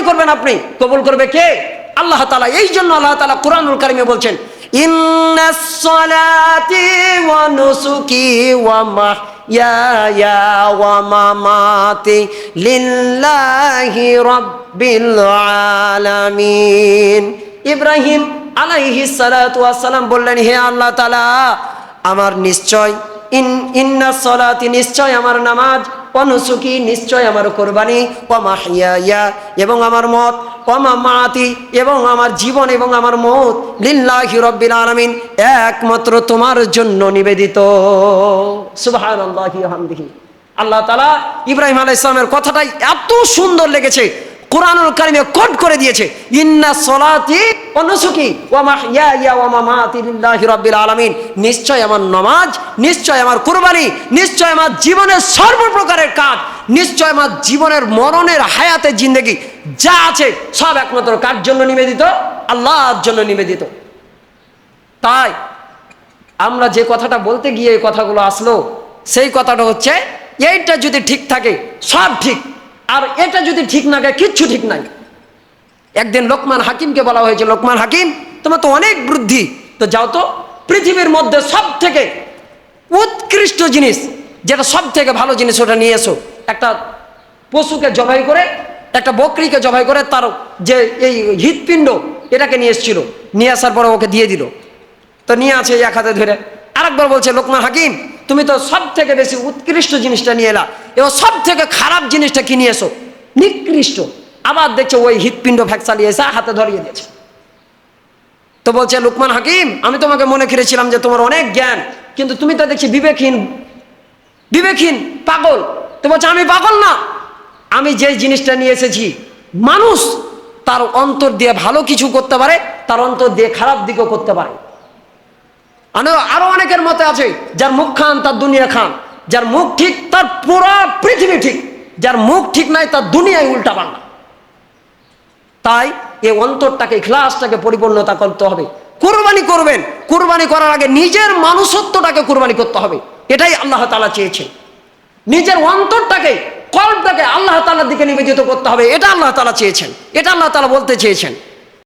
কোরবানি করবেন আপনি। কবুল করবে কে? আল্লাহ তালা এই জন্য আল্লাহ তালা কোরআনুল কারিমে বলছেন ইব্রাহিম আলাইহি ওয়াসসালাম বললেন, হে আল্লাহ তালা আমার নিশ্চয়, ইন, ইন্না সলাতি নিশ্চয় আমার নামাজ অনুসুকি নিশ্চয় আমার কোরবানি। ও ইয়া এবং আমার মত। ও মাতি, এবং আমার জীবন, এবং আমার মত। লিল্লাহি রব্বিল আলমিন, একমাত্র তোমার জন্য নিবেদিত। সুভান হামদিহি। আল্লাহ তালা ইব্রাহিম আলাইসলামের সালামের কথাটাই এত সুন্দর লেগেছে। কোরআনুল কারিমে কোট করে দিয়েছে, ইন্না সলাতি ওয়া নুসুকি ওয়া মাহইয়ায়া ওয়া মামাতি লিল্লাহি রাব্বিল আলামিন। নিশ্চয় আমার নামাজ, নিশ্চয় আমার কুরবানি, নিশ্চয় আমার জীবনের সর্বপ্রকারের কাজ, নিশ্চয় আমার জীবনের মরণের হায়াতের জিন্দগি, যা আছে সব একমাত্র কার জন্য নিবেদিত? আল্লাহর জন্য নিবেদিত। তাই আমরা যে কথাটা বলতে গিয়ে এই কথাগুলো আসলো, সেই কথাটা হচ্ছে, এইটা যদি ঠিক থাকে, সব ঠিক। আর এটা যদি ঠিক না থাকে কিচ্ছু ঠিক নাই। একদিন লোকমান হাকিমকে বলা হয়েছে, লোকমান হাকিম, তোমার তো অনেক বুদ্ধি। তো যাও তো, পৃথিবীর মধ্যে সব থেকে উৎকৃষ্ট জিনিস, যেটা সব থেকে ভালো জিনিস ওটা নিয়ে এসো। একটা পশুকে জবাই করে, একটা বকরিকে জবাই করে তার যে এই হৃৎপিণ্ড, এটাকে নিয়ে এসেছিল। নিয়ে আসার পরে ওকে দিয়ে দিল। তো নিয়ে আছে এক হাতে ধরে। আরেকবার বলছে, লোকমান হাকিম তুমি তো সব থেকে বেশি উৎকৃষ্ট জিনিসটা নিয়ে এলা। এবং সব থেকে খারাপ জিনিসটা কি নিয়ে এসো? নিকৃষ্ট। আবার দেখছে ওই হৃৎপিণ্ড ফ্যাকচালিয়ে এসে হাতে ধরিয়ে দিয়েছে। তো বলছে, লুকমান হাকিম, আমি তোমাকে মনে করেছিলাম যে তোমার অনেক জ্ঞান, কিন্তু তুমি তো দেখছি বিবেকহীন বিবেকহীন, পাগল। তো বলছে, আমি পাগল না। আমি যে জিনিসটা নিয়ে এসেছি, মানুষ তার অন্তর দিয়ে ভালো কিছু করতে পারে, তার অন্তর দিয়ে খারাপ দিকও করতে পারে। আরো- অনেকের মতে আছে, যার মুখ খান তার দুনিয়া খান। যার মুখ ঠিক তার পুরো পৃথিবী ঠিক। যার মুখ ঠিক নাই তার দুনিয়ায় উল্টা পাল্টা। তাই এই অন্তরটাকে ক্লাসটাকে পরিপূর্ণতা করতে হবে। কোরবানি করবেন। কোরবানি করার আগে নিজের মানুষত্বটাকে কোরবানি করতে হবে। এটাই আল্লাহ তালা চেয়েছেন। নিজের অন্তরটাকে, কল্পটাকে আল্লাহ তালার দিকে নিবেদিত করতে হবে। এটা আল্লাহ তালা চেয়েছেন। এটা আল্লাহ তালা বলতে চেয়েছেন।